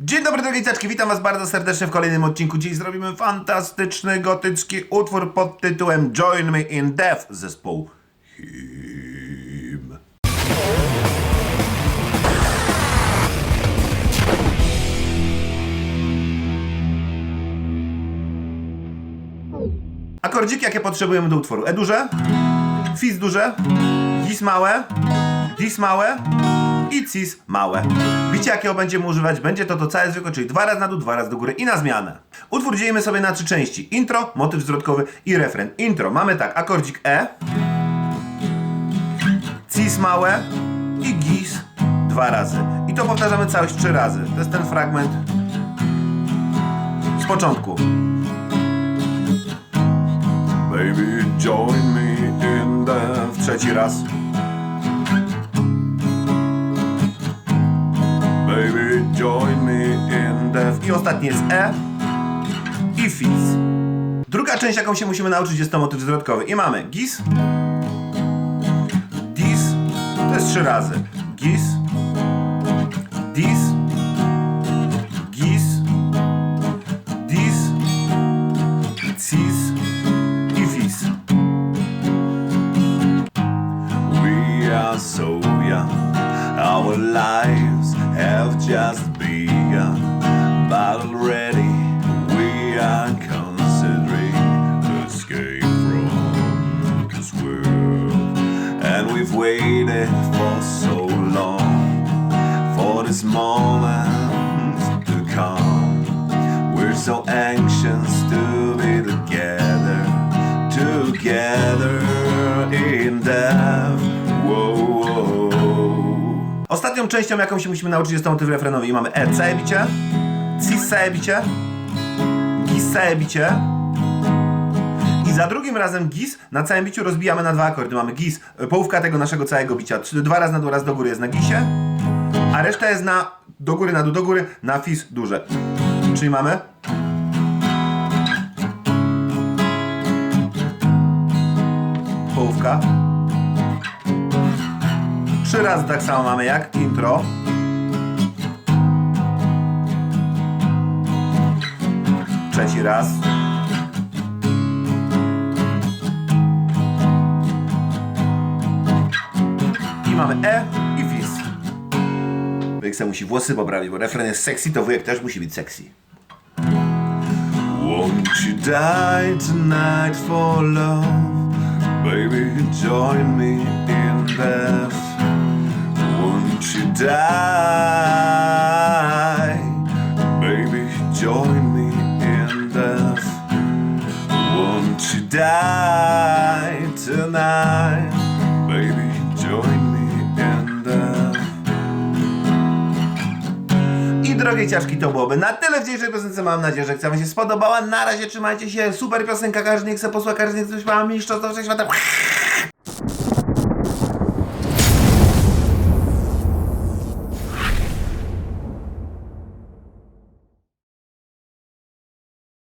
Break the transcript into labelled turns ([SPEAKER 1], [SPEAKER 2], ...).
[SPEAKER 1] Dzień dobry drogie ciaczki, witam was bardzo serdecznie w kolejnym odcinku. Dziś zrobimy fantastyczny gotycki utwór pod tytułem Join Me in Death zespołu Him. Akordziki jakie potrzebujemy do utworu? E duże, Fis duże, Gis małe, Dis małe i Cis małe. Wiecie jakiego będziemy używać? Będzie to to całe zwykłe, czyli dwa razy na dół, dwa razy do góry i na zmianę. Utwór dzielimy sobie na trzy części. Intro, motyw zwrotkowy i refren. Intro. Mamy tak, akordzik E, Cis małe i Gis dwa razy. I to powtarzamy całość trzy razy. To jest ten fragment z początku. Baby, join me in the... Trzeci raz. I ostatni jest E i Fis. Druga część, jaką się musimy nauczyć, jest to motyw zwrotkowy. I mamy Gis, Dis, to jest trzy razy. Gis, Dis, Gis, Dis, Cis i Fis. We are so young, our lives have just begun, already we are considering escape from this world, and we've waited for so long for this moment to come. We're so anxious to be together, together in death. Whoa, whoa. Ostatnią częścią, jaką się musimy nauczyć, jest to motyw refrenowy. I mamy E, całe bicie, Cis całe bicie, Gis całe bicie. I za drugim razem gis na całym biciu rozbijamy na dwa akordy. Mamy gis, y, połówka tego naszego całego bicia. Dwa razy na dół, raz do góry jest na gisie, a reszta jest na do góry, na dół, do góry, na fis duże. Czyli mamy połówka. Trzy razy tak samo mamy jak intro. Trzeci raz. I mamy E i fis. Wujek se musi włosy poprawić, bo refren jest sexy, to wujek też musi być sexy. Won't you die tonight for love? Baby, join me in death. Won't you die? Tonight? Baby, join me. I drogie ciaszki, to byłoby na tyle w dzisiejszej piosence. Mam nadzieję, że akcja Wam się spodobała. Na razie trzymajcie się. Super piosenka, każdy nie chce posłuchać, każdy nie chce być mała mistrza, to wszechświata.